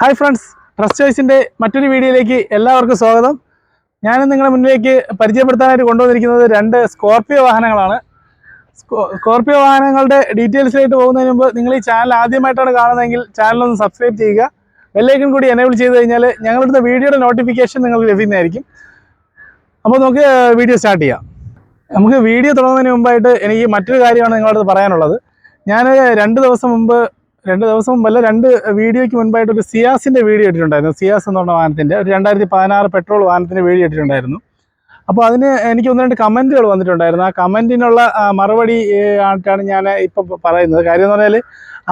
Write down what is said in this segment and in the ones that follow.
Hi friends trust ചോയ്സിന്റെ മറ്റൊരു വീഡിയോയിലേക്ക് എല്ലാവർക്കും സ്വാഗതം. ഞാൻ നിങ്ങളുടെ മുന്നിലേക്ക് പരിചയപ്പെടുത്താനായിട്ട് കൊണ്ടുവന്നിരിക്കുന്നത് രണ്ട് സ്കോർപ്പിയോ വാഹനങ്ങളാണ്. സ്കോർപിയോ വാഹനങ്ങളുടെ ഡീറ്റെയിൽസിലായിട്ട് പോകുന്നതിന് മുമ്പ് നിങ്ങൾ ഈ ചാനൽ ആദ്യമായിട്ടാണ് കാണുന്നതെങ്കിൽ ചാനലൊന്ന് സബ്സ്ക്രൈബ് ചെയ്യുക. ബെല്ലൈക്കൺ കൂടി എനേബിൾ ചെയ്ത് കഴിഞ്ഞാൽ ഞങ്ങളുടെ വീഡിയോയുടെ നോട്ടിഫിക്കേഷൻ നിങ്ങൾക്ക് ലഭിക്കുന്നതായിരിക്കും അപ്പോൾ നമുക്ക് വീഡിയോ സ്റ്റാർട്ട് ചെയ്യാം. നമുക്ക് വീഡിയോ തുടങ്ങുന്നതിന് മുമ്പായിട്ട് എനിക്ക് മറ്റൊരു കാര്യമാണ് നിങ്ങളടുത്ത് പറയാനുള്ളത്. ഞാൻ രണ്ട് ദിവസം മുമ്പ് രണ്ട് ദിവസം വല്ല രണ്ട് വീഡിയോയ്ക്ക് മുൻപായിട്ട് ഒരു സിയാസിന്റെ വീഡിയോ ഇട്ടിട്ടുണ്ടായിരുന്നു. സിയാസ് എന്ന് പറഞ്ഞ വാഹനത്തിന്റെ ഒരു രണ്ടായിരത്തി പതിനാറ് പെട്രോൾ വാഹനത്തിന്റെ വീഡിയോ ഇട്ടിട്ടുണ്ടായിരുന്നു. അപ്പോൾ അതിന് എനിക്ക് ഒന്ന് രണ്ട് കമന്റുകൾ വന്നിട്ടുണ്ടായിരുന്നു. ആ കമന്റിനുള്ള മറുപടി ആയിട്ടാണ് ഞാൻ ഇപ്പോൾ പറയുന്നത്. കാര്യം എന്ന് പറഞ്ഞാൽ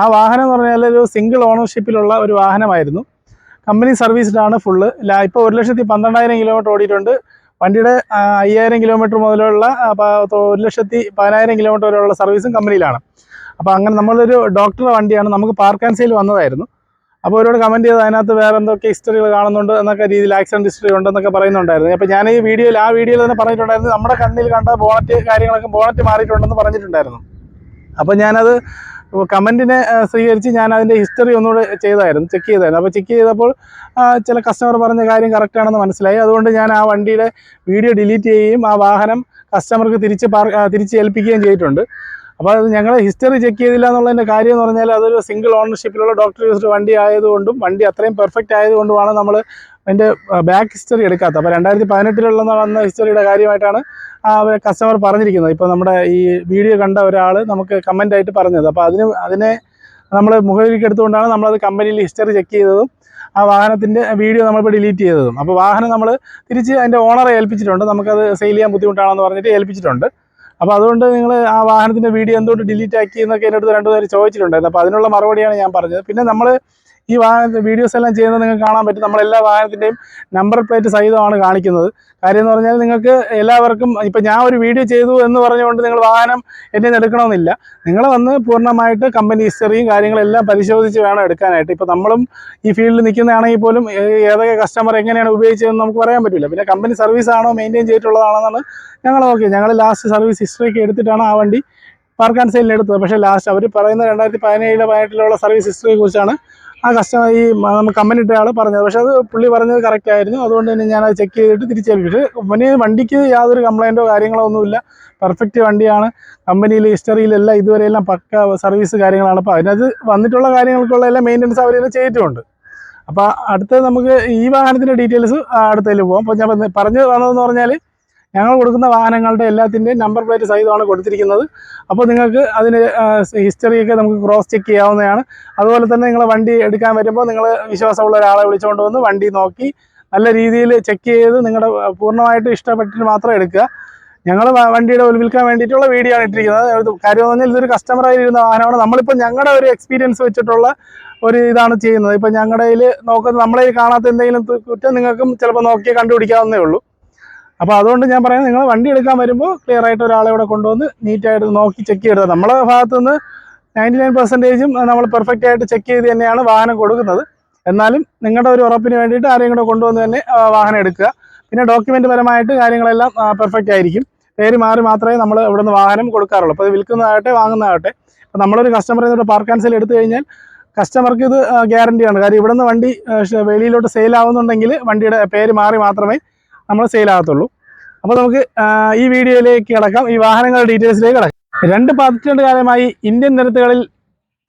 ആ വാഹനം എന്ന് പറഞ്ഞാൽ ഒരു സിംഗിൾ ഓണർഷിപ്പിലുള്ള ഒരു വാഹനമായിരുന്നു. Company സർവീസിലാണ് full. ഇപ്പോൾ ഒരു ലക്ഷത്തി പന്ത്രണ്ടായിരം കിലോമീറ്റർ ഓടിയിട്ടുണ്ട്. വണ്ടിയുടെ അയ്യായിരം കിലോമീറ്റർ മുതലുള്ള ഒരു ലക്ഷത്തി പതിനായിരം കിലോമീറ്റർ വരെയുള്ള സർവീസും കമ്പനിയിലാണ്. അപ്പോൾ അങ്ങനെ നമ്മളൊരു ഡോക്ടറുടെ വണ്ടിയാണ് നമുക്ക് പാർക്ക് ആൻഡ് സെയിൽ വന്നതായിരുന്നു. അപ്പോൾ ഒരുപാട് കമന്റ് ചെയ്ത് അതിനകത്ത് വേറെ എന്തൊക്കെ ഹിസ്റ്ററികൾ കാണുന്നുണ്ട് എന്നൊക്കെ രീതിയിൽ ആക്സിഡന്റ് ഹിസ്റ്ററി ഉണ്ടെന്നൊക്കെ പറയുന്നുണ്ടായിരുന്നു. അപ്പോൾ ഞാൻ ഈ വീഡിയോയിൽ ആ വീഡിയോയിൽ തന്നെ പറഞ്ഞിട്ടുണ്ടായിരുന്നു നമ്മുടെ കണ്ണിൽ കണ്ട ബോണറ്റ് കാര്യങ്ങളൊക്കെ ബോണറ്റ് മാറിയിട്ടുണ്ടെന്ന് പറഞ്ഞിട്ടുണ്ടായിരുന്നു. അപ്പോൾ ഞാനത് കമന്റിനെ സ്വീകരിച്ച് ഞാൻ അതിന്റെ ഹിസ്റ്ററി ഒന്നുകൂടെ ചെയ്തായിരുന്നു ചെക്ക് ചെയ്തായിരുന്നു. അപ്പോൾ ചെക്ക് ചെയ്തപ്പോൾ ചില കസ്റ്റമർ പറഞ്ഞ കാര്യം കറക്റ്റാണെന്ന് മനസ്സിലായി. അതുകൊണ്ട് ഞാൻ ആ വണ്ടിയുടെ വീഡിയോ ഡിലീറ്റ് ചെയ്യുകയും ആ വാഹനം കസ്റ്റമർക്ക് തിരിച്ച് തിരിച്ച് ഏൽപ്പിക്കുകയും ചെയ്തിട്ടുണ്ട്. അപ്പോൾ അത് ഞങ്ങൾ ഹിസ്റ്ററി ചെക്ക് ചെയ്തില്ല എന്നുള്ളതിന്റെ കാര്യം എന്ന് പറഞ്ഞാൽ അതൊരു സിംഗിൾ ഓണർഷിപ്പിലുള്ള ഡോക്ടർ യൂസ്ഡ് വണ്ടി ആയതുകൊണ്ടും വണ്ടി അത്രയും പെർഫെക്റ്റ് ആയതുകൊണ്ടുമാണ് നമ്മൾ അതിന്റെ ബാക്ക് ഹിസ്റ്ററി എടുക്കാത്തത്. അപ്പോൾ രണ്ടായിരത്തി പതിനെട്ടിലുള്ള വന്ന ഹിസ്റ്ററിയുടെ കാര്യമായിട്ടാണ് കസ്റ്റമർ പറഞ്ഞിരിക്കുന്നത്. ഇപ്പോൾ നമ്മുടെ ഈ വീഡിയോ കണ്ട ഒരാൾ നമുക്ക് കമന്റ് ആയിട്ട് പറഞ്ഞത്. അപ്പോൾ അതിന് അതിനെ നമ്മൾ മുഖവിലേക്ക് എടുത്തുകൊണ്ടാണ് നമ്മളത് കമ്പനിയിൽ ഹിസ്റ്ററി ചെക്ക് ചെയ്തതും ആ വാഹനത്തിന്റെ വീഡിയോ നമ്മളിപ്പോൾ ഡിലീറ്റ് ചെയ്തതും. അപ്പോൾ വാഹനം നമ്മൾ തിരിച്ച് അതിന്റെ ഓണറെ ഏൽപ്പിച്ചിട്ടുണ്ട്. നമുക്കത് സെയിൽ ചെയ്യാൻ ബുദ്ധിമുട്ടാണെന്ന് പറഞ്ഞിട്ട് ഏൽപ്പിച്ചിട്ടുണ്ട്. അപ്പോൾ അതുകൊണ്ട് നിങ്ങൾ ആ വാഹനത്തിന്റെ വീഡിയോ എന്തുകൊണ്ട് ഡിലീറ്റ് ആക്കി എന്നൊക്കെ എന്നോട് അടുത്ത് ചോദിച്ചിട്ടുണ്ടായിരുന്നു. അപ്പോൾ അതിനുള്ള മറുപടിയാണ് ഞാൻ പറഞ്ഞത്. പിന്നെ നമ്മൾ ഈ വാഹന വീഡിയോസ് എല്ലാം ചെയ്യുന്നത് നിങ്ങൾക്ക് കാണാൻ പറ്റും. നമ്മൾ എല്ലാ വാഹനത്തിന്റെയും നമ്പർ പ്ലേറ്റ് സഹിതമാണ് കാണിക്കുന്നത്. കാര്യം എന്ന് പറഞ്ഞാൽ നിങ്ങൾക്ക് എല്ലാവർക്കും ഇപ്പം ഞാൻ ഒരു വീഡിയോ ചെയ്തു എന്ന് പറഞ്ഞുകൊണ്ട് നിങ്ങൾ വാഹനം എന്റെ എടുക്കണമെന്നില്ല. നിങ്ങൾ വന്ന് പൂർണമായിട്ട് കമ്പനി ഹിസ്റ്ററിയും കാര്യങ്ങളെല്ലാം പരിശോധിച്ച് വേണം എടുക്കാനായിട്ട്. ഇപ്പം നമ്മളും ഈ ഫീൽഡിൽ നിൽക്കുന്നതാണെങ്കിൽ പോലും ഏതൊക്കെ കസ്റ്റമർ എങ്ങനെയാണ് ഉപയോഗിച്ചതെന്ന് നമുക്ക് പറയാൻ പറ്റില്ല. പിന്നെ കമ്പനി സർവീസ് ആണോ മെയിന്റെയിൻ ചെയ്തിട്ടുള്ളതാണെന്നാണ് ഞങ്ങൾ ഓക്കെ ഞങ്ങൾ ലാസ്റ്റ് സർവീസ് ഹിസ്റ്ററിയൊക്കെ എടുത്തിട്ടാണ് ആ വണ്ടി പാർക്ക് ആൻഡ് എടുത്തത്. പക്ഷേ ലാസ്റ്റ് അവർ പറയുന്ന രണ്ടായിരത്തി പതിനേഴിലെ പതിനെട്ടിലുള്ള സർവീസ് ഹിസ്റ്ററിയെ കുറിച്ചാണ് ആ കസ്റ്റമർ ഈ നമ്മൾ കമ്പനി ഇട്ട ആൾ പറഞ്ഞത്. പക്ഷെ അത് പുള്ളി പറഞ്ഞത് കറക്റ്റ് ആയിരുന്നു. അതുകൊണ്ട് തന്നെ ഞാൻ അത് ചെക്ക് ചെയ്തിട്ട് തിരിച്ചേൽപ്പിച്ചു കമ്പനി വണ്ടിക്ക് യാതൊരു കംപ്ലൈന്റോ കാര്യങ്ങളോ ഒന്നുമില്ല. പെർഫെക്റ്റ് വണ്ടിയാണ്. കമ്പനിയിൽ ഹിസ്റ്ററിയിലെല്ലാം ഇതുവരെയെല്ലാം പക്ക സർവീസ് കാര്യങ്ങളാണ്. അപ്പോൾ അതിനകത്ത് വന്നിട്ടുള്ള കാര്യങ്ങൾക്കുള്ള എല്ലാം മെയിന്റനൻസ് തന്നെ ചെയ്തിട്ടുണ്ട്. അപ്പോൾ അടുത്ത നമുക്ക് ഈ വാഹനത്തിന്റെ ഡീറ്റെയിൽസ് അടുത്തതിൽ പോകാം അപ്പോൾ ഞാൻ പറഞ്ഞു വന്നതെന്ന് പറഞ്ഞാൽ ഞങ്ങൾ കൊടുക്കുന്ന വാഹനങ്ങളുടെ എല്ലാത്തിന്റെയും നമ്പർ പ്ലേറ്റ് സഹിതമാണ് കൊടുത്തിരിക്കുന്നത്. അപ്പോൾ നിങ്ങൾക്ക് അതിന് ഹിസ്റ്ററിയൊക്കെ നമുക്ക് ക്രോസ് ചെക്ക് ചെയ്യാവുന്നതാണ്. അതുപോലെ തന്നെ നിങ്ങൾ വണ്ടി എടുക്കാൻ വരുമ്പോൾ നിങ്ങൾ വിശ്വാസമുള്ള ഒരാളെ വിളിച്ചുകൊണ്ട് വന്ന് വണ്ടി നോക്കി നല്ല രീതിയിൽ ചെക്ക് ചെയ്ത് നിങ്ങളുടെ പൂർണമായിട്ട് ഇഷ്ടപ്പെട്ടിട്ട് മാത്രം എടുക്കുക. ഞങ്ങൾ വണ്ടിയുടെ വിൽക്കാൻ വേണ്ടിയിട്ടുള്ള വീഡിയോ ആണ് ഇട്ടിരിക്കുന്നത്. കാര്യം എന്ന് പറഞ്ഞാൽ ഇതൊരു കസ്റ്റമറായി ഇരുന്ന വാഹനമാണ്. നമ്മളിപ്പോൾ ഞങ്ങളുടെ ഒരു എക്സ്പീരിയൻസ് വെച്ചിട്ടുള്ള ഒരു ഇതാണ് ചെയ്യുന്നത്. ഇപ്പം ഞങ്ങളുടെ കയ്യിൽ നോക്കുന്നത് നമ്മളെ കാണാത്ത എന്തെങ്കിലും കുറ്റം നിങ്ങൾക്കും ചിലപ്പോൾ നോക്കി കണ്ടുപിടിക്കാവുന്നേ ഉള്ളൂ. അപ്പോൾ അതുകൊണ്ട് ഞാൻ പറയുന്നത് നിങ്ങൾ വണ്ടി എടുക്കാൻ വരുമ്പോൾ ക്ലിയർ ആയിട്ട് ഒരാളെ ഇവിടെ കൊണ്ടുവന്ന് നീറ്റായിട്ട് നോക്കി ചെക്ക് ചെയ്ത് നമ്മളെ ഭാഗത്തു നിന്ന് നയന്റി നയൻ പെർസെന്റേജും നമ്മൾ പെർഫെക്റ്റ് ആയിട്ട് ചെക്ക് ചെയ്ത് തന്നെയാണ് വാഹനം കൊടുക്കുന്നത്. എന്നാലും നിങ്ങളുടെ ഒരു ഉറപ്പിന് വേണ്ടിയിട്ട് ആരെയും കൂടെ കൊണ്ടുവന്ന് തന്നെ വാഹനം എടുക്കുക. പിന്നെ ഡോക്യുമെന്റ് പരമായിട്ട് കാര്യങ്ങളെല്ലാം പെർഫെക്റ്റ് ആയിരിക്കും. പേര് മാറി മാത്രമേ നമ്മൾ ഇവിടുന്ന് വാഹനം കൊടുക്കാറുള്ളൂ. അപ്പോൾ ഇത് വിൽക്കുന്നതാകട്ടെ വാങ്ങുന്നതാകട്ടെ. അപ്പോൾ നമ്മളൊരു കസ്റ്റമറിൽ നിന്ന് പാർക്ക് ആൻസൽ എടുത്തു കഴിഞ്ഞാൽ കസ്റ്റമർക്ക് ഇത് ഗ്യാരണ്ടിയാണ് കാര്യം ഇവിടുന്ന് വണ്ടി വെളിയിലോട്ട് സെയിൽ ആവുന്നുണ്ടെങ്കിൽ വണ്ടിയുടെ പേര് മാറി മാത്രമേ നമ്മൾ സെയിൽ ആകത്തുള്ളൂ. അപ്പോൾ നമുക്ക് ഈ വീഡിയോയിലേക്ക് കിടക്കാം. ഈ വാഹനങ്ങളുടെ ഡീറ്റെയിൽസിലേക്ക് കിടക്കാം. രണ്ട് പതിറ്റാണ്ട് കാലമായി ഇന്ത്യൻ നിരത്തുകളിൽ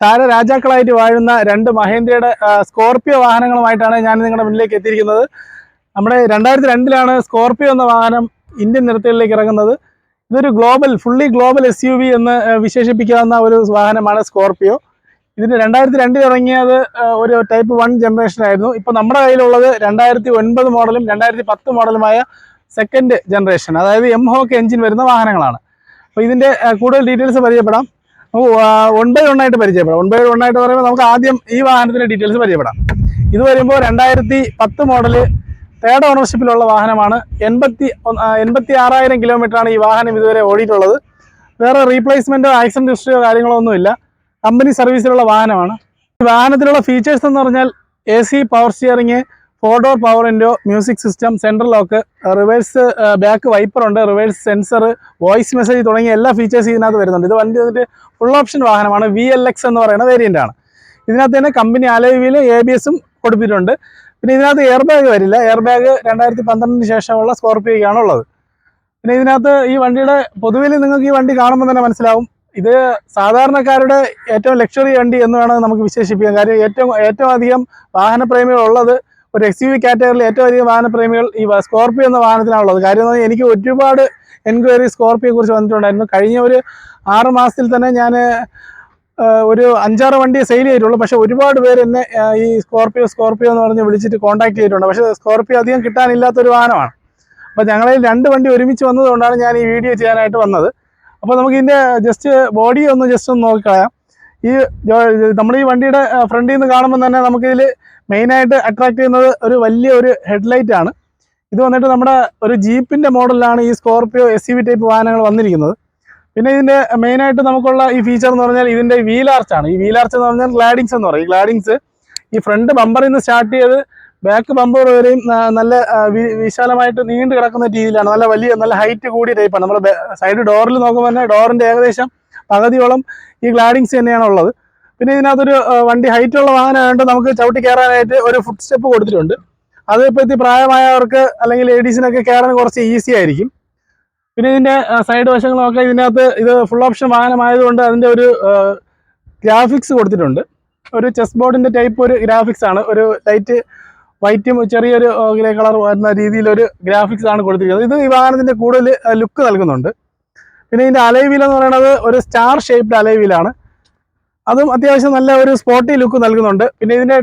താര രാജാക്കളായിട്ട് വാഴുന്ന രണ്ട് മഹേന്ദ്രയുടെ സ്കോർപിയോ വാഹനങ്ങളുമായിട്ടാണ് ഞാൻ നിങ്ങളുടെ മുന്നിലേക്ക് എത്തിയിരിക്കുന്നത്. നമ്മുടെ രണ്ടായിരത്തി രണ്ടിലാണ് സ്കോർപിയോ എന്ന വാഹനം ഇന്ത്യൻ നിരത്തുകളിലേക്ക് ഇറങ്ങുന്നത്. ഇതൊരു ഗ്ലോബൽ ഫുള്ളി ഗ്ലോബൽ എസ് എന്ന് വിശേഷിപ്പിക്കാവുന്ന ഒരു വാഹനമാണ് സ്കോർപിയോ. ഇതിന് രണ്ടായിരത്തി രണ്ടിൽ ഇറങ്ങിയത് ഒരു ടൈപ്പ് വൺ ജനറേഷൻ ആയിരുന്നു. ഇപ്പോൾ നമ്മുടെ കയ്യിലുള്ളത് രണ്ടായിരത്തി ഒൻപത് മോഡലും രണ്ടായിരത്തി പത്ത് മോഡലുമായ സെക്കൻഡ് ജനറേഷൻ അതായത് എം ഹോക്ക് എഞ്ചിൻ വരുന്ന വാഹനങ്ങളാണ്. അപ്പോൾ ഇതിന്റെ കൂടുതൽ ഡീറ്റെയിൽസ് പരിചയപ്പെടാം. വൺ ബൈ വൺ ആയിട്ട് പരിചയപ്പെടാം. വൺ ബൈ വൺ ആയിട്ട് പറയുമ്പോൾ നമുക്ക് ആദ്യം ഈ വാഹനത്തിന്റെ ഡീറ്റെയിൽസ് പരിചയപ്പെടാം. ഇത് വരുമ്പോൾ രണ്ടായിരത്തി പത്ത് മോഡൽ തേർഡ് ഓണർഷിപ്പിലുള്ള വാഹനമാണ്. എൺപത്തി എൺപത്തി ആറായിരം കിലോമീറ്ററാണ് ഈ വാഹനം ഇതുവരെ ഓടിയിട്ടുള്ളത്. വേറെ റീപ്ലേസ്മെന്റോ ആക്സിഡന്റ് ഹിസ്റ്ററിയോ കാര്യങ്ങളോ ഒന്നുമില്ല. കമ്പനി സർവീസിലുള്ള വാഹനമാണ്. വാഹനത്തിലുള്ള ഫീച്ചേഴ്സ് എന്ന് പറഞ്ഞാൽ A C power steering four door power window music system central lock reverse back wiper ഉണ്ട് റിവേഴ്സ് സെൻസർ വോയിസ് മെസ്സേജ് തുടങ്ങിയ എല്ലാ ഫീച്ചേഴ്സ് ഇതിനകത്ത് വരുന്നുണ്ട്. ഇത് വണ്ടി വന്നിട്ട് ഫുൾ ഓപ്ഷൻ വാഹനമാണ് വി എൽ എക്സ് എന്ന് പറയുന്ന വേരിയന്റ് ആണ്. ഇതിനകത്ത് തന്നെ company alloy wheel A B എസും കൊടുത്തിട്ടുണ്ട്. പിന്നെ ഇതിനകത്ത് എയർ ബാഗ് വരില്ല. എയർ ബാഗ് രണ്ടായിരത്തി പന്ത്രണ്ടിന് ശേഷമുള്ള സ്കോർപ്പിയോയ്ക്കാണ് ഉള്ളത്. പിന്നെ ഇതിനകത്ത് ഈ വണ്ടിയുടെ പൊതുവിൽ നിങ്ങൾക്ക് ഈ വണ്ടി കാണുമ്പോൾ തന്നെ മനസ്സിലാവും. ഇത് സാധാരണക്കാരുടെ ഏറ്റവും ലക്ഷറി വണ്ടി എന്ന് വേണം നമുക്ക് വിശേഷിപ്പിക്കാം. കാര്യം ഏറ്റവും ഏറ്റവും അധികം വാഹനപ്രേമികൾ ഉള്ളത് ഒരു എക്സ് യു വി കാറ്റഗറിയിൽ ഏറ്റവും അധികം വാഹനപ്രേമികൾ ഈ സ്കോർപ്പിയോ എന്ന വാഹനത്തിനാണുള്ളത് കാര്യം എന്ന് പറഞ്ഞാൽ എനിക്ക് ഒരുപാട് എൻക്വയറി സ്കോർപ്പിയെ കുറിച്ച് വന്നിട്ടുണ്ടായിരുന്നു. കഴിഞ്ഞ ഒരു ആറ് മാസത്തിൽ തന്നെ ഞാൻ ഒരു അഞ്ചാറ് വണ്ടിയെ സെയിൽ ചെയ്തിട്ടുള്ളൂ. പക്ഷേ ഒരുപാട് പേര് എന്നെ ഈ സ്കോർപ്പിയോ സ്കോർപ്പിയോ എന്ന് പറഞ്ഞ് വിളിച്ചിട്ട് കോൺടാക്ട് ചെയ്തിട്ടുണ്ട്. പക്ഷേ സ്കോർപ്പിയോ അധികം കിട്ടാനില്ലാത്തൊരു വാഹനമാണ്. അപ്പോൾ ഞങ്ങളിൽ രണ്ട് വണ്ടി ഒരുമിച്ച് വന്നതുകൊണ്ടാണ് ഞാൻ ഈ വീഡിയോ ചെയ്യാനായിട്ട് വന്നത്. അപ്പോൾ നമുക്ക് ഇതിന്റെ ജസ്റ്റ് ബോഡി ഒന്ന് ജസ്റ്റ് ഒന്ന് നോക്കിക്കളയാം ഈ നമ്മൾ ഈ വണ്ടിയുടെ ഫ്രണ്ടിൽ നിന്ന് കാണുമ്പോൾ തന്നെ നമുക്കതിൽ മെയിൻ ആയിട്ട് അട്രാക്ട് ചെയ്യുന്നത് ഒരു വലിയ ഒരു ഹെഡ്ലൈറ്റ് ആണ്. ഇത് വന്നിട്ട് നമ്മുടെ ഒരു ജീപ്പിന്റെ മോഡലിലാണ് ഈ സ്കോർപിയോ എസ് ടൈപ്പ് വാഹനങ്ങൾ വന്നിരിക്കുന്നത്. പിന്നെ ഇതിന്റെ മെയിൻ ആയിട്ട് നമുക്കുള്ള ഈ ഫീച്ചർ എന്ന് പറഞ്ഞാൽ ഇതിന്റെ വീൽ ആണ്. ഈ വീൽ ആർച്ച് എന്ന് പറഞ്ഞാൽ ഗ്ലാഡിങ്സ് എന്ന് പറയും. ഈ ഗ്ലാഡിങ്സ് ഈ ഫ്രണ്ട് ബമ്പറിൽ നിന്ന് സ്റ്റാർട്ട് ചെയ്ത് ബാക്ക് ബമ്പർ വരെയും നല്ല വിശാലമായിട്ട് നീണ്ടു കിടക്കുന്ന രീതിയിലാണ്. നല്ല വലിയ നല്ല ഹൈറ്റ് കൂടിയ ടൈപ്പാണ് നമ്മൾ സൈഡ് ഡോറിൽ നോക്കുമ്പോൾ തന്നെ ഡോറിന്റെ ഏകദേശം പകുതിയോളം ഈ ഗ്ലാഡിങ്സ് തന്നെയാണ് ഉള്ളത് പിന്നെ ഇതിനകത്തൊരു വണ്ടി ഹൈറ്റുള്ള വാഹനമായതുകൊണ്ട് നമുക്ക് ചവിട്ടി കയറാനായിട്ട് ഒരു ഫുഡ് സ്റ്റെപ്പ് കൊടുത്തിട്ടുണ്ട്. അത് ഇപ്പോഴത്തെ പ്രായമായവർക്ക് അല്ലെങ്കിൽ ലേഡീസിനൊക്കെ കയറാൻ കുറച്ച് ഈസി ആയിരിക്കും. പിന്നെ ഇതിന്റെ സൈഡ് വശങ്ങളൊക്കെ ഇതിനകത്ത് ഇത് ഫുൾ ഓപ്ഷൻ വാഹനമായതുകൊണ്ട് അതിന്റെ ഒരു ഗ്രാഫിക്സ് കൊടുത്തിട്ടുണ്ട്. ഒരു ചെസ് ബോർഡിന്റെ ടൈപ്പ് ഒരു ഗ്രാഫിക്സ് ആണ്. ഒരു ലൈറ്റ് വൈറ്റും ചെറിയൊരു ഗ്രേ കളർ വരുന്ന രീതിയിലൊരു ഗ്രാഫിക്സ് ആണ് കൊടുത്തിരിക്കുന്നത്. ഇത് ഈ വാഹനത്തിന്റെ കൂടുതൽ ലുക്ക് നൽകുന്നുണ്ട്. പിന്നെ ഇതിന്റെ അലൈവീൽ എന്ന് പറയുന്നത് ഒരു സ്റ്റാർ ഷേപ്ഡ് അലൈവീലാണ് അതും അത്യാവശ്യം നല്ല ഒരു സ്പോട്ടി ലുക്ക് നൽകുന്നുണ്ട്. പിന്നെ ഇതിന്റെ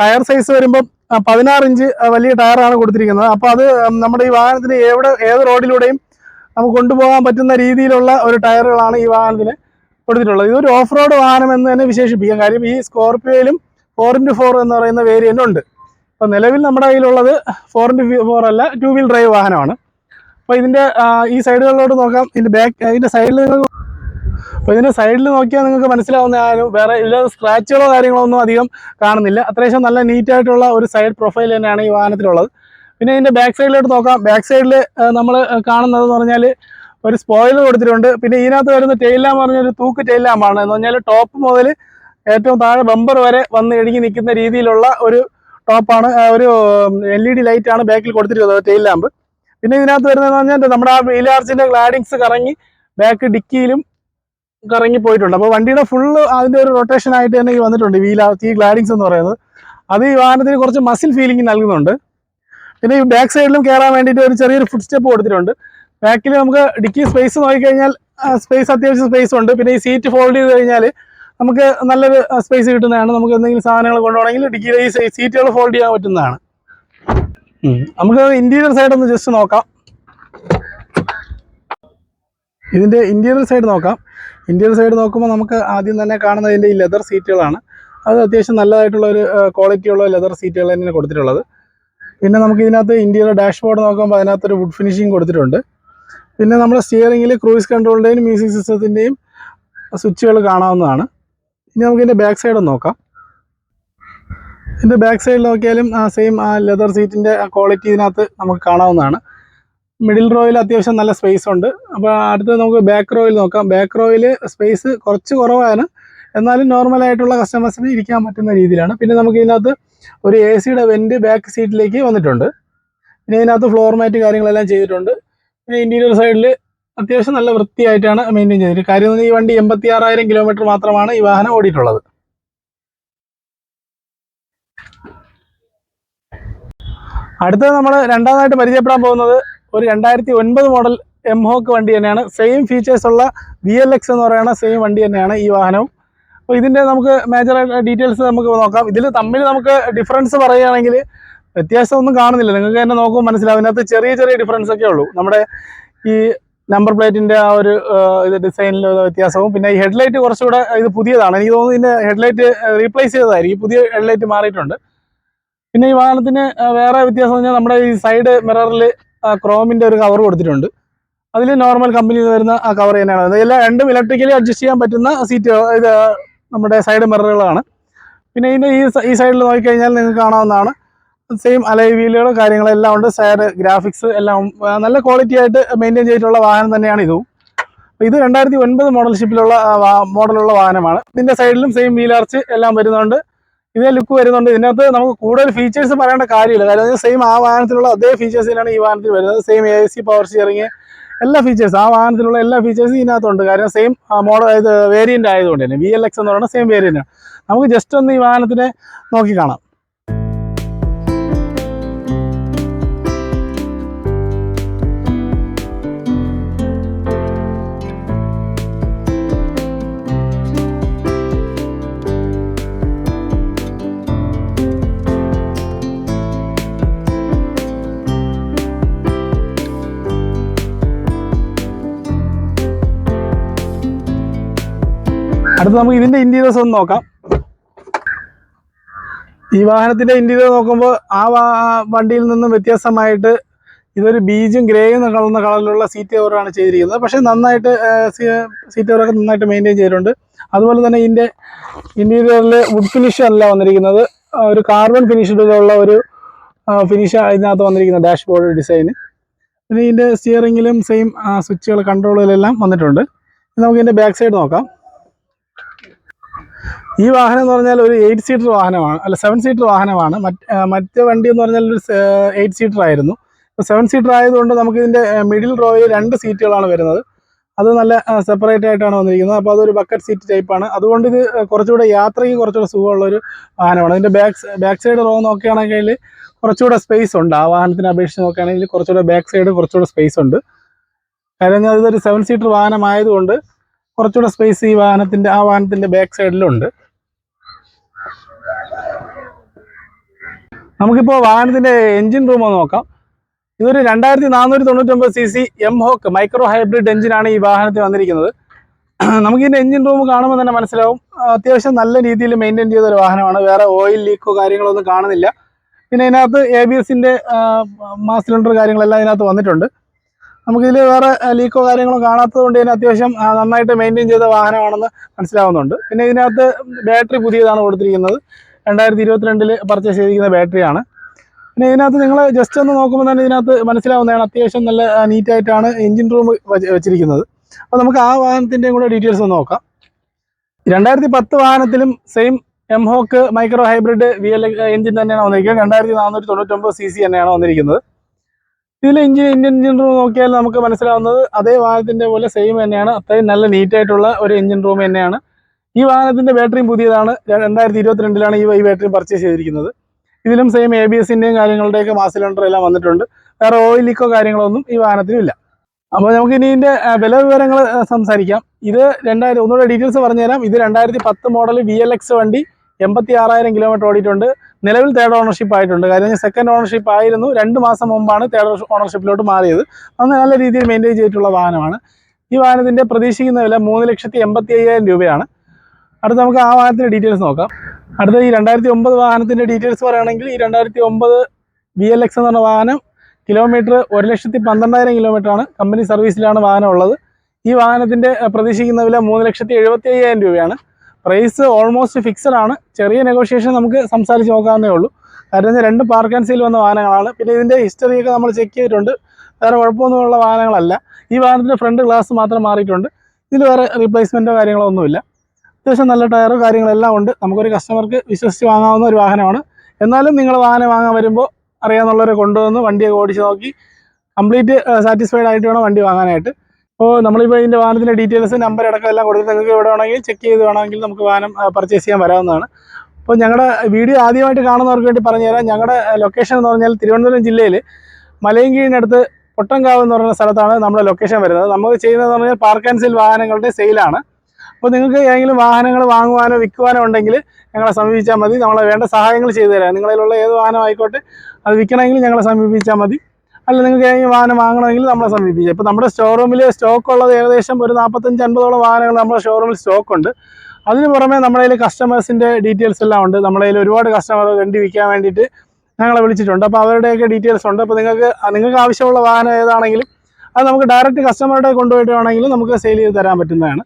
ടയർ സൈസ് വരുമ്പം പതിനാറ് ഇഞ്ച് വലിയ ടയറാണ് കൊടുത്തിരിക്കുന്നത്. അപ്പോൾ അത് നമ്മുടെ ഈ വാഹനത്തിന് എവിടെ ഏത് റോഡിലൂടെയും നമുക്ക് കൊണ്ടുപോകാൻ പറ്റുന്ന രീതിയിലുള്ള ഒരു ടയറുകളാണ് ഈ വാഹനത്തിന് കൊടുത്തിട്ടുള്ളത്. ഇതൊരു ഓഫ് റോഡ് വാഹനം എന്ന് തന്നെ വിശേഷിപ്പിക്കാം. കാര്യം ഈ സ്കോർപ്പിയോയിലും ഫോർ ഇന്റു ഫോർ എന്ന് പറയുന്ന വേരിയന്റ് ഉണ്ട്. അപ്പോൾ നിലവിൽ നമ്മുടെ കയ്യിലുള്ളത് ഫോർ ഇന്റു ഫോർ അല്ല ടു വീൽ ഡ്രൈവ് വാഹനമാണ്. അപ്പോൾ ഇതിന്റെ ഈ സൈഡുകളിലോട്ട് നോക്കാം. ഇതിന്റെ ബാക്ക് ഇതിന്റെ സൈഡിൽ നിങ്ങൾ അപ്പോൾ ഇതിന്റെ സൈഡിൽ നോക്കിയാൽ നിങ്ങൾക്ക് മനസ്സിലാവുന്ന ആരും വേറെ ഇല്ലാതെ സ്ക്രാച്ചുകളോ കാര്യങ്ങളോ ഒന്നും അധികം കാണുന്നില്ല. അത്യാവശ്യം നല്ല നീറ്റായിട്ടുള്ള ഒരു സൈഡ് പ്രൊഫൈൽ തന്നെയാണ് ഈ വാഹനത്തിലുള്ളത്. പിന്നെ ഇതിന്റെ ബാക്ക് സൈഡിലോട്ട് നോക്കാം. ബാക്ക് സൈഡിൽ നമ്മൾ കാണുന്നത് എന്ന് പറഞ്ഞാൽ ഒരു സ്പോയിലർ കൊടുത്തിട്ടുണ്ട്. പിന്നെ ഇതിനകത്ത് വരുന്ന ടെയിൽ പറഞ്ഞ ഒരു തൂക്ക് ടെയിൽ എന്ന് പറഞ്ഞാൽ ടോപ്പ് മുതൽ ഏറ്റവും താഴെ ബമ്പർ വരെ വന്ന് ഇടുങ്ങി നിൽക്കുന്ന രീതിയിലുള്ള ഒരു ടോപ്പാണ് ഒരു എൽ ഇ ഡി ലൈറ്റ് ആണ് ബാക്കിൽ കൊടുത്തിരിക്കുന്നത് ടെയിൽ ലാമ്പ് പിന്നെ ഇതിനകത്ത് വരുന്നതെന്ന് പറഞ്ഞാൽ നമ്മുടെ ആ വീലാർച്ചിന്റെ ഗ്ലാഡിങ്സ് കറങ്ങി ബാക്ക് ഡിക്കിയിലും കറങ്ങി പോയിട്ടുണ്ട്. അപ്പോൾ വണ്ടിയുടെ ഫുള്ള് അതിന്റെ ഒരു റൊട്ടേഷൻ ആയിട്ട് തന്നെ ഈ വന്നിട്ടുണ്ട് വീൽ ഈ ഗ്ലാഡിങ്സ് എന്ന് പറയുന്നത്. അത് ഈ വാഹനത്തിന് കുറച്ച് മസിൽ ഫീലിംഗ് നൽകുന്നുണ്ട്. പിന്നെ ഈ ബാക്ക് സൈഡിലും കയറാൻ വേണ്ടിയിട്ട് ഒരു ചെറിയൊരു ഫുഡ് സ്റ്റെപ്പ് കൊടുത്തിട്ടുണ്ട് ബാക്കിൽ നമുക്ക് ഡിക്കി സ്പേസ് നോക്കിക്കഴിഞ്ഞാൽ സ്പേസ് അത്യാവശ്യം സ്പേസ് ഉണ്ട്. പിന്നെ ഈ സീറ്റ് ഫോൾഡ് ചെയ്ത് കഴിഞ്ഞാൽ നമുക്ക് നല്ലൊരു സ്പേസ് കിട്ടുന്നതാണ്. നമുക്ക് എന്തെങ്കിലും സാധനങ്ങൾ കൊണ്ടുപോകണമെങ്കിൽ ഡിക്കിയിലെ ഈ സീറ്റുകൾ ഫോൾഡ് ചെയ്യാൻ പറ്റുന്നതാണ്. നമുക്ക് ഇന്റീരിയർ സൈഡ് ഒന്ന് ജസ്റ്റ് നോക്കാം. ഇതിന്റെ ഇന്റീരിയർ സൈഡ് നോക്കാം. ഇന്റീരിയർ സൈഡ് നോക്കുമ്പോൾ നമുക്ക് ആദ്യം തന്നെ കാണുന്നത് ഇതിന്റെ ഈ ലെതർ സീറ്റുകളാണ് അത് അത്യാവശ്യം നല്ലതായിട്ടുള്ള ഒരു ക്വാളിറ്റി ഉള്ള ലെതർ സീറ്റുകൾ തന്നെയാണ് കൊടുത്തിട്ടുള്ളത്. പിന്നെ നമുക്ക് ഇതിനകത്ത് ഇന്റീരിയർ ഡാഷ്ബോർഡ് നോക്കുമ്പോൾ അതിനകത്തൊരു വുഡ് ഫിനിഷിങ് കൊടുത്തിട്ടുണ്ട്. പിന്നെ നമ്മുടെ സ്റ്റിയറിംഗിൽ ക്രൂയിസ് കൺട്രോളിന്റെയും മ്യൂസിക് സിസ്റ്റത്തിന്റെയും സ്വിച്ചുകൾ കാണാവുന്നതാണ്. ഇനി നമുക്ക് ഇതിന്റെ ബാക്ക് സൈഡ് നോക്കാം. ഇതിന്റെ ബാക്ക് സൈഡിൽ നോക്കിയാലും ആ സെയിം ആ ലെതർ സീറ്റിന്റെ ക്വാളിറ്റി ഇതിനകത്ത് നമുക്ക് കാണാവുന്നതാണ്. മിഡിൽ റോയിൽ അത്യാവശ്യം നല്ല സ്പേസ് ഉണ്ട്. അപ്പോൾ അടുത്ത് നമുക്ക് ബാക്ക് റോയിൽ നോക്കാം. ബാക്ക് റോയിൽ സ്പേസ് കുറച്ച് കുറവാണ്. എന്നാലും നോർമലായിട്ടുള്ള കസ്റ്റമേഴ്സിന് ഇരിക്കാൻ പറ്റുന്ന രീതിയിലാണ്. പിന്നെ നമുക്ക് ഇതിനകത്ത് ഒരു എ സിയുടെ വെന്റ് ബാക്ക് സീറ്റിലേക്ക് വന്നിട്ടുണ്ട്. പിന്നെ ഇതിനകത്ത് ഫ്ലോർ മാറ്റ് കാര്യങ്ങളെല്ലാം ചെയ്തിട്ടുണ്ട്. പിന്നെ ഇന്റീരിയർ സൈഡിൽ അത്യാവശ്യം നല്ല വൃത്തിയായിട്ടാണ് മെയിന്റെയിൻ ചെയ്തത്. കാര്യം ഈ വണ്ടി എൺപത്തി ആറായിരം കിലോമീറ്റർ മാത്രമാണ് ഈ വാഹനം ഓടിയിട്ടുള്ളത്. അടുത്തത് നമ്മൾ രണ്ടാമതായിട്ട് പരിചയപ്പെടാൻ പോകുന്നത് ഒരു രണ്ടായിരത്തി ഒൻപത് മോഡൽ എം ഹോക്ക് വണ്ടി തന്നെയാണ്. സെയിം ഫീച്ചേഴ്സ് ഉള്ള വി എൽ എക്സ് എന്ന് പറയുന്ന സെയിം വണ്ടി തന്നെയാണ് ഈ വാഹനം അപ്പോൾ ഇതിന്റെ നമുക്ക് മേജർ ഡീറ്റെയിൽസ് നമുക്ക് നോക്കാം. ഇതിൽ തമ്മിൽ നമുക്ക് ഡിഫറൻസ് പറയുകയാണെങ്കിൽ വ്യത്യാസമൊന്നും കാണുന്നില്ല. നിങ്ങൾക്ക് തന്നെ നോക്കുമ്പോൾ മനസ്സിലാവും. ഇതിനകത്ത് ചെറിയ ചെറിയ ഡിഫറൻസ് ഒക്കെ ഉള്ളൂ. നമ്മുടെ ഈ നമ്പർ പ്ലേറ്റിന്റെ ആ ഒരു ഇത് ഡിസൈനിൽ വ്യത്യാസവും. പിന്നെ ഈ ഹെഡ്ലൈറ്റ് കുറച്ചുകൂടെ ഇത് പുതിയതാണ്. എനിക്ക് തോന്നുന്നു ഇതിന്റെ ഹെഡ്ലൈറ്റ് റീപ്ലേസ് ചെയ്തതായിരിക്കും. പുതിയ ഹെഡ്ലൈറ്റ് മാറിയിട്ടുണ്ട്. പിന്നെ ഈ വാഹനത്തിന് വേറെ വ്യത്യാസം പറഞ്ഞാൽ നമ്മുടെ ഈ സൈഡ് മിററിൽ ക്രോമിന്റെ ഒരു കവർ കൊടുത്തിട്ടുണ്ട്. അതിൽ നോർമൽ കമ്പനിയിൽ വരുന്ന ആ കവർ തന്നെയാണ്. അത് എല്ലാം രണ്ടും ഇലക്ട്രിക്കലി അഡ്ജസ്റ്റ് ചെയ്യാൻ പറ്റുന്ന സീറ്റ് ഇത് നമ്മുടെ സൈഡ് മിററുകളാണ്. പിന്നെ ഇതിന്റെ ഈ ഈ സൈഡിൽ നോക്കിക്കഴിഞ്ഞാൽ നിങ്ങൾക്ക് കാണാവുന്നതാണ്. സെയിം അലൈ വീലുകൾ കാര്യങ്ങളെല്ലാം ഉണ്ട്. സയർ ഗ്രാഫിക്സ് എല്ലാം നല്ല ക്വാളിറ്റി ആയിട്ട് മെയിന്റെയിൻ ചെയ്തിട്ടുള്ള വാഹനം തന്നെയാണ് ഇതും. ഇത് രണ്ടായിരത്തി ഒൻപത് മോഡൽ ഷിപ്പിലുള്ള മോഡലുള്ള വാഹനമാണ്. ഇതിന്റെ സൈഡിലും സെയിം വീലാർച്ച് എല്ലാം വരുന്നുണ്ട്. ഇതേ ലുക്ക് വരുന്നുണ്ട്. ഇതിനകത്ത് നമുക്ക് കൂടുതൽ ഫീച്ചേഴ്സ് പറയേണ്ട കാര്യമില്ല. കാര്യം സെയിം ആ വാഹനത്തിലുള്ള അതേ ഫീച്ചേഴ്സ് തന്നെയാണ് ഈ വാഹനത്തിൽ വരുന്നത്. Same A C power steering എല്ലാ ഫീച്ചേഴ്സ് ആ വാഹനത്തിലുള്ള എല്ലാ ഫീച്ചേഴ്സും ഇതിനകത്തുണ്ട്. കാരണം സെയിം മോഡൽ അതായത് വേരിയന്റ് ആയതുകൊണ്ട് തന്നെ. വി എൽ എക്സ് എന്ന് പറയുന്നത് സെയിം വേരിയന്റ് നമുക്ക് ജസ്റ്റ് ഒന്ന് ഈ വാഹനത്തിനെ നോക്കി കാണാം. അടുത്ത് നമുക്ക് ഇതിന്റെ ഇന്റീരിയേഴ്സ് ഒന്ന് നോക്കാം. ഈ വാഹനത്തിന്റെ ഇന്റീരിയർ നോക്കുമ്പോൾ ആ വണ്ടിയിൽ നിന്നും വ്യത്യസ്തമായിട്ട് ഇതൊരു ബീജും ഗ്രേയും കളർന്ന കളറിലുള്ള സീറ്റ് കവറാണ് ചെയ്തിരിക്കുന്നത്. പക്ഷേ നന്നായിട്ട് സീറ്റ് കവറൊക്കെ നന്നായിട്ട് മെയിന്റെയിൻ ചെയ്തിട്ടുണ്ട്. അതുപോലെ തന്നെ ഇതിന്റെ ഇന്റീരിയറിൽ വുഡ് ഫിനിഷ് അല്ല വന്നിരിക്കുന്നത്. ഒരു കാർബൺ ഫിനിഷിലുള്ള ഒരു ഫിനിഷ് ഇതിനകത്ത് വന്നിരിക്കുന്നത് ഡാഷ്ബോർഡ് ഡിസൈന് പിന്നെ ഇതിന്റെ സ്റ്റിയറിംഗിലും സെയിം സ്വിച്ചുകൾ കൺട്രോളിലെല്ലാം വന്നിട്ടുണ്ട്. നമുക്ക് ഇതിന്റെ ബാക്ക് സൈഡ് നോക്കാം. ഈ വാഹനം എന്ന് പറഞ്ഞാൽ ഒരു എയ്റ്റ് സീറ്റർ വാഹനമാണ് അല്ല സെവൻ സീറ്റർ വാഹനമാണ്. മറ്റ് വണ്ടി എന്ന് പറഞ്ഞാൽ ഒരു എയ്റ്റ് സീറ്റർ ആയിരുന്നു. സെവൻ സീറ്റർ ആയതുകൊണ്ട് നമുക്ക് ഇതിന്റെ മിഡിൽ റോയിൽ രണ്ട് സീറ്റുകളാണ് വരുന്നത്. അത് നല്ല സെപ്പറേറ്റ് ആയിട്ടാണ് വന്നിരിക്കുന്നത്. അപ്പോൾ അതൊരു ബക്കറ്റ് സീറ്റ് ടൈപ്പാണ് അതുകൊണ്ട് ഇത് കുറച്ചുകൂടെ യാത്രയ്ക്ക് കുറച്ചുകൂടെ സുഖമുള്ള ഒരു വാഹനമാണ്. അതിന്റെ ബാക്ക് ബാക്ക് സൈഡ് റോ നോക്കുകയാണെങ്കിൽ കുറച്ചുകൂടെ സ്പേസ് ഉണ്ട്. ആ വാഹനത്തിന് അപേക്ഷിച്ച് നോക്കുകയാണെങ്കിൽ കുറച്ചുകൂടെ ബാക്ക് സൈഡ് കുറച്ചുകൂടെ സ്പേസ് ഉണ്ട്. കാര്യം അതൊരു സെവൻ സീറ്റർ വാഹനമായതുകൊണ്ട് കുറച്ചുകൂടെ സ്പേസ് ഈ വാഹനത്തിന്റെ ആ വാഹനത്തിന്റെ ബാക്ക് സൈഡിലുണ്ട് നമുക്കിപ്പോൾ വാഹനത്തിന്റെ എൻജിൻ റൂം നോക്കാം. ഇതൊരു രണ്ടായിരത്തി നാനൂറ്റി തൊണ്ണൂറ്റൊമ്പത് C C M hawk micro hybrid എഞ്ചിനാണ് ഈ വാഹനത്തിൽ വന്നിരിക്കുന്നത്. നമുക്ക് ഇതിന്റെ എഞ്ചിൻ റൂം കാണുമ്പോൾ തന്നെ മനസ്സിലാവും. അത്യാവശ്യം നല്ല രീതിയിൽ മെയിന്റെയിൻ ചെയ്ത ഒരു വാഹനമാണ്. വേറെ ഓയിൽ ലീക്കോ കാര്യങ്ങളൊന്നും കാണുന്നില്ല. പിന്നെ ഇതിനകത്ത് എ ബി എസിന്റെ മാസ് സിലിണ്ടർ കാര്യങ്ങളെല്ലാം ഇതിനകത്ത് വന്നിട്ടുണ്ട്. നമുക്കിതിൽ വേറെ ലീക്കോ കാര്യങ്ങളോ കാണാത്തത് കൊണ്ട് തന്നെ അത്യാവശ്യം നന്നായിട്ട് മെയിന്റെയിൻ ചെയ്ത വാഹനമാണെന്ന് മനസ്സിലാവുന്നുണ്ട്. പിന്നെ ഇതിനകത്ത് ബാറ്ററി പുതിയതാണ് കൊടുത്തിരിക്കുന്നത്. രണ്ടായിരത്തി ഇരുപത്തിരണ്ടിൽ പർച്ചേസ് ചെയ്തിരിക്കുന്ന ബാറ്ററിയാണ് പിന്നെ ഇതിനകത്ത് നിങ്ങൾ ജസ്റ്റ് ഒന്ന് നോക്കുമ്പോൾ തന്നെ ഇതിനകത്ത് മനസ്സിലാവുന്നതാണ് അത്യാവശ്യം നല്ല നീറ്റായിട്ടാണ് എഞ്ചിൻ റൂം വെച്ചിരിക്കുന്നത്. അപ്പോൾ നമുക്ക് ആ വാഹനത്തിന്റെയും കൂടെ ഡീറ്റെയിൽസ് ഒന്ന് നോക്കാം. രണ്ടായിരത്തി പത്ത് വാഹനത്തിലും same M hawk micro hybrid V L engine തന്നെയാണ് വന്നിരിക്കുന്നത്. രണ്ടായിരത്തി നാനൂറ്റി തൊണ്ണൂറ്റൊമ്പത് സി സി തന്നെയാണ് വന്നിരിക്കുന്നത്. ഇതിൽ എഞ്ചിൻ ഇന്ത്യൻ എഞ്ചിൻ റൂം നോക്കിയാൽ നമുക്ക് മനസ്സിലാവുന്നത് അതേ വാഹനത്തിന്റെ പോലെ സെയിം തന്നെയാണ്. അത്രയും നല്ല നീറ്റായിട്ടുള്ള ഒരു എഞ്ചിൻ റൂം തന്നെയാണ്. ഈ വാഹനത്തിന്റെ ബാറ്ററിയും പുതിയതാണ്. രണ്ടായിരത്തി ഇരുപത്തിരണ്ടിലാണ് ഈ ഈ ബാറ്ററി പർച്ചേസ് ചെയ്തിരിക്കുന്നത്. ഇതിലും സെയിം എ ബി എസിന്റെയും കാര്യങ്ങളുടെയൊക്കെ മാസ് സിലിണ്ടർ എല്ലാം വന്നിട്ടുണ്ട്. വേറെ ഓയിൽ ലീക്കോ കാര്യങ്ങളൊന്നും ഈ വാഹനത്തിനും ഇല്ല. അപ്പോൾ നമുക്ക് ഇനി ഇതിന്റെ വില വിവരങ്ങൾ സംസാരിക്കാം. ഇത് രണ്ടായിരം ഒന്നുകൂടെ ഡീറ്റെയിൽസ് പറഞ്ഞുതരാം. ഇത് രണ്ടായിരത്തി പത്ത് മോഡൽ വി എൽ എക്സ് വണ്ടി എൺപത്തി ആറായിരം കിലോമീറ്റർ ഓടിയിട്ടുണ്ട്. നിലവിൽ തേർഡ് ഓണർഷിപ്പ് ആയിട്ടുണ്ട്. കാര്യം സെക്കൻഡ് ഓണർഷിപ്പ് ആയിരുന്നു. രണ്ട് മാസം മുമ്പാണ് തേർഡ് ഓണർഷിപ്പിലോട്ട് മാറിയത്. അന്ന് നല്ല രീതിയിൽ മെയിന്റെയിൻ ചെയ്തിട്ടുള്ള വാഹനമാണ്. ഈ വാഹനത്തിന്റെ പ്രതീക്ഷിക്കുന്ന വില മൂന്ന് ലക്ഷത്തി എൺപത്തി അയ്യായിരം രൂപയാണ്. അടുത്ത് നമുക്ക് ആ വാഹനത്തിന്റെ ഡീറ്റെയിൽസ് നോക്കാം. അടുത്ത ഈ രണ്ടായിരത്തി ഒമ്പത് വാഹനത്തിന്റെ ഡീറ്റെയിൽസ് പറയുകയാണെങ്കിൽ ഈ രണ്ടായിരത്തി ഒമ്പത് വി എൽ എക്സ് എന്ന് പറഞ്ഞ വാഹനം കിലോമീറ്റർ ഒരു ലക്ഷത്തി പന്ത്രണ്ടായിരം കിലോമീറ്റർ ആണ്. കമ്പനി സർവീസിലാണ് വാഹനം ഉള്ളത്. ഈ വാഹനത്തിന്റെ പ്രതീക്ഷിക്കുന്ന വില മൂന്ന് ലക്ഷത്തി എഴുപത്തി അയ്യായിരം രൂപയാണ്. പ്രൈസ് ഓൾമോസ്റ്റ് ഫിക്സഡ് ആണ്. ചെറിയ നെഗോഷിയേഷൻ നമുക്ക് സംസാരിച്ച് നോക്കാവുന്നേ ഉള്ളൂ. കാരണം രണ്ട് പാർക്ക് ആൻഡ് സെയിൽ വന്ന വാഹനങ്ങളാണ്. പിന്നെ ഇതിന്റെ ഹിസ്റ്ററിയൊക്കെ നമ്മൾ ചെക്ക് ചെയ്തിട്ടുണ്ട്. വേറെ കുഴപ്പമൊന്നുമുള്ള വാഹനങ്ങളല്ല. ഈ വാഹനത്തിന്റെ ഫ്രണ്ട് ഗ്ലാസ് മാത്രം മാറിയിട്ടുണ്ട്. ഇതിൽ വേറെ റീപ്ലേസ്മെന്റോ കാര്യങ്ങളോ ഒന്നുമില്ല. അത്യാവശ്യം നല്ല ടയറോ കാര്യങ്ങളെല്ലാം ഉണ്ട്. നമുക്കൊരു കസ്റ്റമർക്ക് വിശ്വസിച്ച് വാങ്ങാവുന്ന ഒരു വാഹനമാണ്. എന്നാലും നിങ്ങൾ വാഹനം വാങ്ങാൻ വരുമ്പോൾ അറിയാമെന്നുള്ളവരെ കൊണ്ടുവന്ന് വണ്ടിയൊക്കെ ഓടിച്ച് നോക്കി കംപ്ലീറ്റ് സാറ്റിസ്ഫൈഡ് ആയിട്ട് വേണം വണ്ടി വാങ്ങാനായിട്ട്. അപ്പോൾ നമ്മളിപ്പോൾ ഇതിന്റെ വാഹനത്തിന്റെ ഡീറ്റെയിൽസ് നമ്പർ അടക്കം എല്ലാം കൊടുത്തിട്ട് നിങ്ങൾക്ക് ഇവിടെ വേണമെങ്കിൽ ചെക്ക് ചെയ്ത് വേണമെങ്കിൽ നമുക്ക് വാഹനം പർച്ചേസ് ചെയ്യാൻ വരാവുന്നതാണ്. അപ്പോൾ ഞങ്ങളുടെ വീഡിയോ ആദ്യമായിട്ട് കാണുന്നവർക്ക് വേണ്ടി പറഞ്ഞുതരാം ഞങ്ങളുടെ ലൊക്കേഷൻ എന്ന് പറഞ്ഞാൽ തിരുവനന്തപുരം ജില്ലയിൽ മലയങ്കീഴിനടുത്ത് പൊട്ടംകാവ് എന്ന് പറയുന്ന സ്ഥലത്താണ് നമ്മുടെ ലൊക്കേഷൻ വരുന്നത്. നമ്മൾ ചെയ്യുന്നതെന്ന് പറഞ്ഞാൽ പാർക്ക് ആൻഡ് സെയിൽ വാഹനങ്ങളുടെ സെയിലാണ് അപ്പോൾ നിങ്ങൾക്ക് ഏതെങ്കിലും വാഹനങ്ങൾ വാങ്ങുവാനോ വിൽക്കുവാനോ ഉണ്ടെങ്കിൽ ഞങ്ങളെ സമീപിച്ചാൽ മതി. നമ്മളെ വേണ്ട സഹായങ്ങൾ ചെയ്തു തരാം. നിങ്ങളിലുള്ള ഏത് വാഹനം ആയിക്കോട്ടെ അത് വിൽക്കണമെങ്കിൽ ഞങ്ങളെ സമീപിച്ചാൽ മതി. അല്ല നിങ്ങൾക്ക് ഏതെങ്കിലും വാഹനം വാങ്ങണമെങ്കിൽ നമ്മളെ സമീപിക്കാം. ഇപ്പോൾ നമ്മുടെ ഷോറൂമിൽ സ്റ്റോക്ക് ഉള്ളത് ഏകദേശം ഒരു നാൽപ്പത്തഞ്ച് അൻപതോളം വാഹനങ്ങൾ നമ്മുടെ ഷോറൂമിൽ സ്റ്റോക്ക് ഉണ്ട്. അതിന് പുറമെ നമ്മുടെ കയ്യിൽ കസ്റ്റമേഴ്സിന്റെ ഡീറ്റെയിൽസ് എല്ലാം ഉണ്ട്. നമ്മുടെ കയ്യിൽ ഒരുപാട് കസ്റ്റമർ വണ്ടി വിൽക്കാൻ വേണ്ടിയിട്ട് ഞങ്ങളെ വിളിച്ചിട്ടുണ്ട്. അപ്പോൾ അവരുടെയൊക്കെ ഡീറ്റെയിൽസ് ഉണ്ട്. അപ്പോൾ നിങ്ങൾക്ക് നിങ്ങൾക്ക് ആവശ്യമുള്ള വാഹനം ഏതാണെങ്കിലും അത് നമുക്ക് ഡയറക്റ്റ് കസ്റ്റമറുടെ കൊണ്ടുപോയിട്ട് വേണമെങ്കിൽ നമുക്ക് സെയിൽ ചെയ്ത് തരാൻ പറ്റുന്നതാണ്.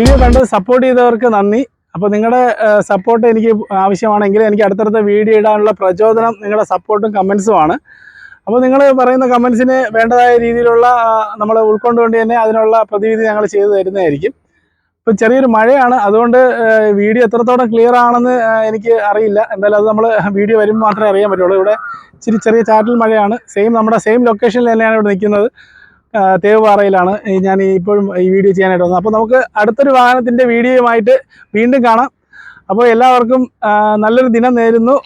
വീഡിയോ കണ്ട് സപ്പോർട്ട് ചെയ്തവർക്ക് നന്ദി. അപ്പോൾ നിങ്ങളുടെ സപ്പോർട്ട് എനിക്ക് ആവശ്യമാണെങ്കിൽ എനിക്ക് അടുത്തടുത്ത വീഡിയോ ഇടാനുള്ള പ്രചോദനം നിങ്ങളുടെ സപ്പോർട്ടും കമൻസുമാണ് അപ്പോൾ നിങ്ങൾ പറയുന്ന കമൻസിന് വേണ്ടതായ രീതിയിലുള്ള നമ്മൾ ഉൾക്കൊണ്ടുകൊണ്ട് തന്നെ അതിനുള്ള പ്രതിവിധി ഞങ്ങൾ ചെയ്തു തരുന്നതായിരിക്കും. ഇപ്പം ചെറിയൊരു മഴയാണ്. അതുകൊണ്ട് വീഡിയോ എത്രത്തോളം ക്ലിയർ ആണെന്ന് എനിക്ക് അറിയില്ല. എന്തായാലും അത് നമ്മൾ വീഡിയോ വരുമ്പോൾ മാത്രമേ അറിയാൻ പറ്റുള്ളൂ. ഇവിടെ ഇച്ചിരി ചെറിയ ചാറ്റൽ മഴയാണ്. സെയിം നമ്മുടെ സെയിം ലൊക്കേഷനിൽ തന്നെയാണ് ഇവിടെ നിൽക്കുന്നത്. തേവുപാറയിലാണ്. ഞാൻ ഇപ്പോഴും ഈ വീഡിയോ ചെയ്യാനായിട്ട് വന്നത്. അപ്പോൾ നമുക്ക് അടുത്തൊരു വാഹനത്തിന്റെ വീഡിയോയുമായിട്ട് വീണ്ടും കാണാം. അപ്പോൾ എല്ലാവർക്കും നല്ലൊരു ദിനം നേരുന്നു.